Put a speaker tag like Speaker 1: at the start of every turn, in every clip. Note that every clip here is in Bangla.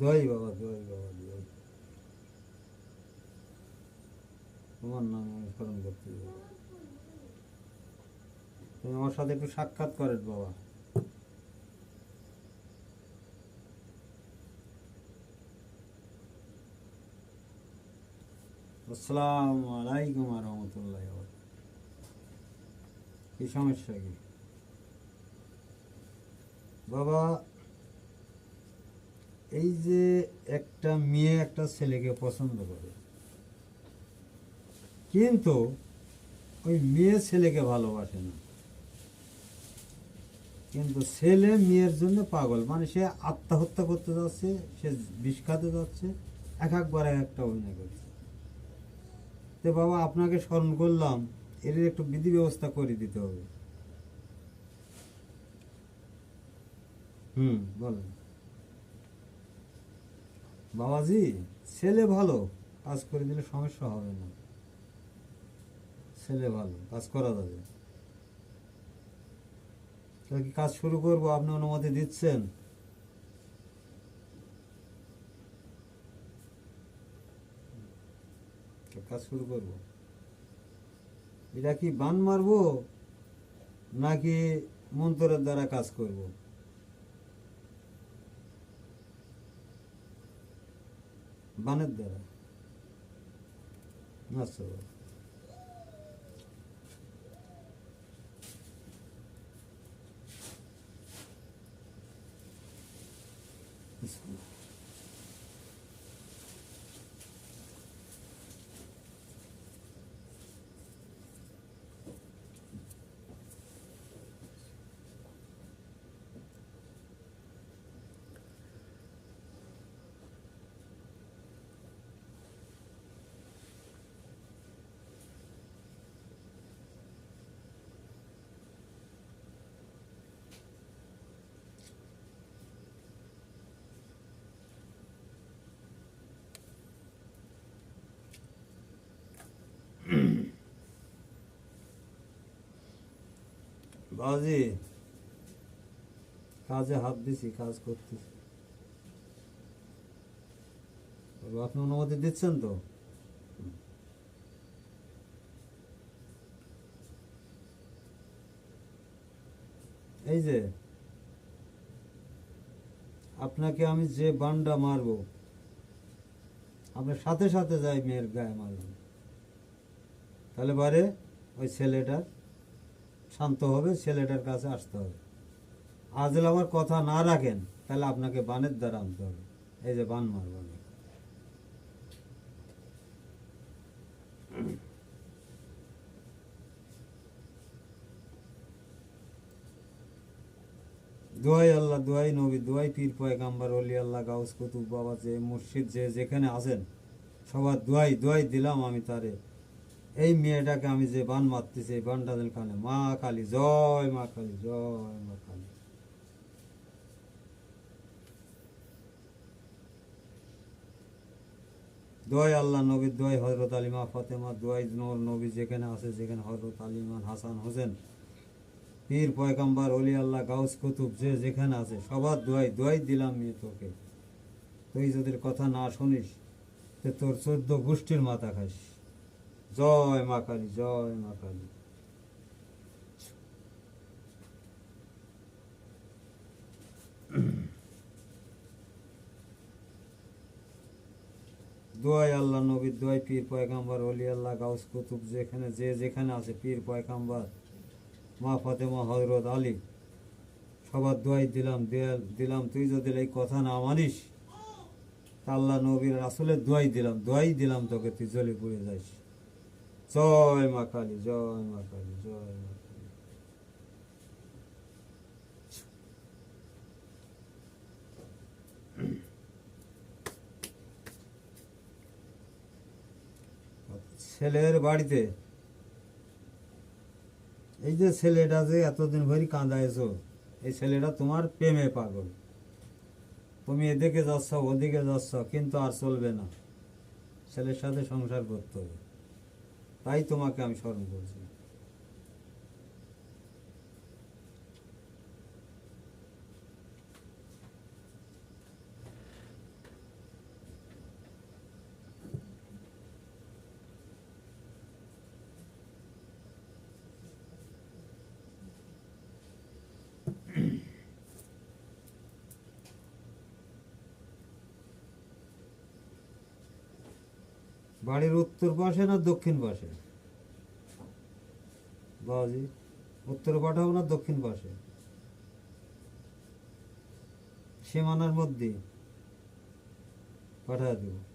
Speaker 1: দোয়াই বাবা দোয়াই বাবা দোয়াই তোমার নাম আমি স্মরণ করতে তুমি আমার সাথে একটু সাক্ষাৎ করেন বাবা। আসসালামু আলাইকুম রহমতুল্লাহ কি সমস্যা কি? বাবা এই যে একটা মেয়ে একটা ছেলেকে পছন্দ করে, কিন্তু ওই মেয়ে ছেলেকে ভালোবাসে না। কিন্তু ছেলে মেয়ের জন্য পাগল মানে সে আত্মহত্যা করতে যাচ্ছে, সে বিষ খাতে যাচ্ছে, এক একবার এক একটা অভিনয় করছে। তো বাবা, আপনাকে স্মরণ করলাম, এর একটু বিধি ব্যবস্থা করে দিতে হবে। হুম, বলেন। বাবাজি, ছেলে ভালো, কাজ করে দিলে সমস্যা হবে না। ছেলে ভালো, কাজ করা যাবে। তাহলে কি কাজ শুরু করব? আপনি অনুমতি দিচ্ছেন? কাজ শুরু করব। এটা কি বান মারবো নাকি মন্ত্রের দ্বারা কাজ করব? বানের দ্বারা আচ্ছা বাবা। বাবাজি কাজে হাত দিছি, কাজ করতেছি। আপনি অনুমতি দিচ্ছেন তো? এই যে, আপনাকে আমি যে বান্ডা মারবো, আপনার সাথে সাথে যাই মেয়ের গায়ে মারবেন তাহলে বারে ওই ছেলেটার শান্ত হবে, ছেলেটার কাছে আসতে হবে। যদি আমার কথা না রাখেন, তাহলে আপনাকে বানের দ্বারা আনতে হবে। এই যে বান মারব দোয়াই আল্লাহ, দোয়াই নবী, দোয়াই পীর পয়গাম্বার অলি আল্লাহ, গাউস কুতুব, বাবা যে মসজিদ, যে যেখানে আছেন, সবার দোয়াই দোয়াই দিলাম আমি তারে। এই মেয়েটাকে আমি যে বান মারতেছি, এই বানটা দিল কানে? মা কালী, জয় মা কালী, জয় মা কালী। দোয়াই আল্লাহ নবীর দোয়াই হজরত আলিমা ফাতেমা, দোয়াই নূর নবী যেখানে আছে যেখানে হজরত আলিমান হাসান হোসেন। পীর, পয়গাম্বার অলি আল্লাহ, গাউস কুতুব, যে যেখানে আছে, সবার দোয়াই দোয়াই দিলাম মেয়ে তোকে। তুই যদি কথা না শুনিস, তো তোর চোদ্দ গোষ্ঠীর মাথা খাস। জয় মা কালী, জয় মা কালী। দোয়াই আল্লাহ নবীর দোয়াই পীর পয়গাম্বার অলি আল্লাহ, গাউস কুতুব, যেখানে যে যেখানে আছে, পীর পয়গাম্বার, মা ফাতেমা হজরত আলী, সবার দোয়াই দিলাম দিলাম, তুই যদি এই কথা না মানিস আল্লাহ নবীর আসলের দোয়াই দিলাম দোয়াই দিলাম তোকে, তুই জ্বলে পুড়ে যাইস। জয় মা কালী, জয় মা কালী, জয় মা ছেলের বাড়িতে, এই যে ছেলেটা যে এতদিন ভরি কাঁদাইছো, এই ছেলেটা তোমার প্রেমে পাগল। তুমি এদিকে যাচ্ছ, ওদিকে যাচ্ছ, কিন্তু আর চলবে না। ছেলের সাথে সংসার করতে হবে। তাই তোমাকে আমি স্মরণ করছি। বাড়ির উত্তর পাশে না দক্ষিণ পাশে? বাবাজি, উত্তর পাঠাবো না দক্ষিণ পাশে? সীমানার মধ্যে পাঠা দেব।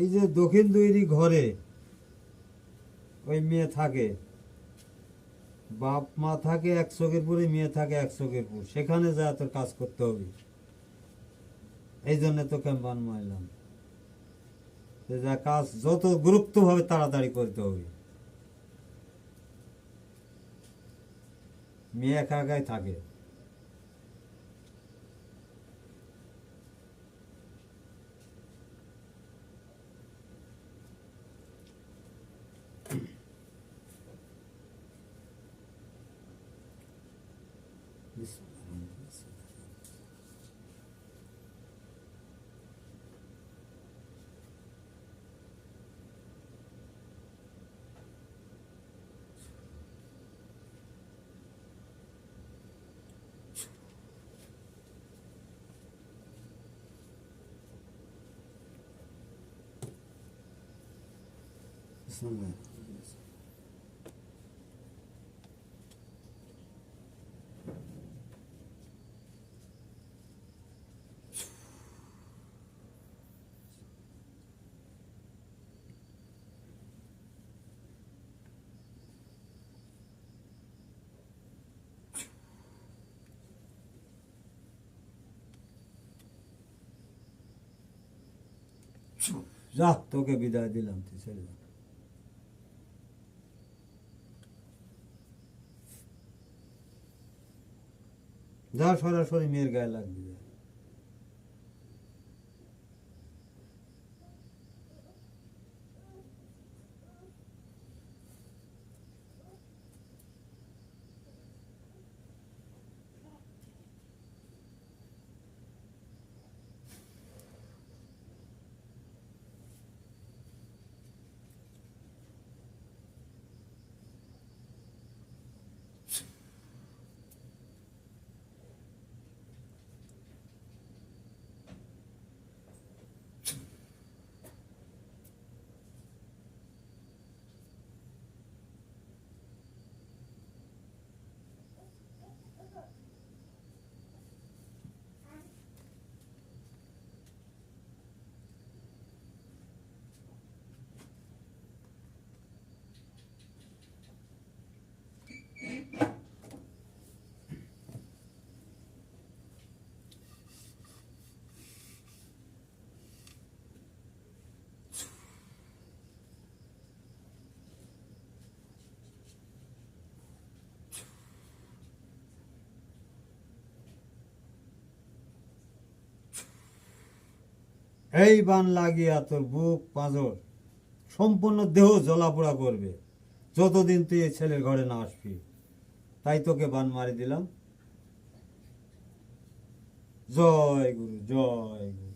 Speaker 1: এই যে দক্ষিণ তৈরি ঘরে ওই মেয়ে থাকে, বাপ মা থাকে, এক চোখের পুরে মেয়ে থাকে, এক চোখের পুর। সেখানে যা তোর কাজ করতে হবে। এই জন্য তোকে বান মারলাম। যে যা কাজ, যত গুরুত্বভাবে তাড়াতাড়ি করতে হবে। মেয়ে একা একাই থাকে। Bismillah. যা তোকে বিদায় দিলাম তুই ছেড়ে যা। যা সরাসরি মেয়ের গায়ে এই বান লাগিয়া তোর বুক পাঁজর। সম্পূর্ণ দেহ জ্বলাপোড়া করবে। যতদিন তুই এই ছেলের ঘরে না আসবি। তাই তোকে বান মারি দিলাম। জয় গুরু জয় গুরু।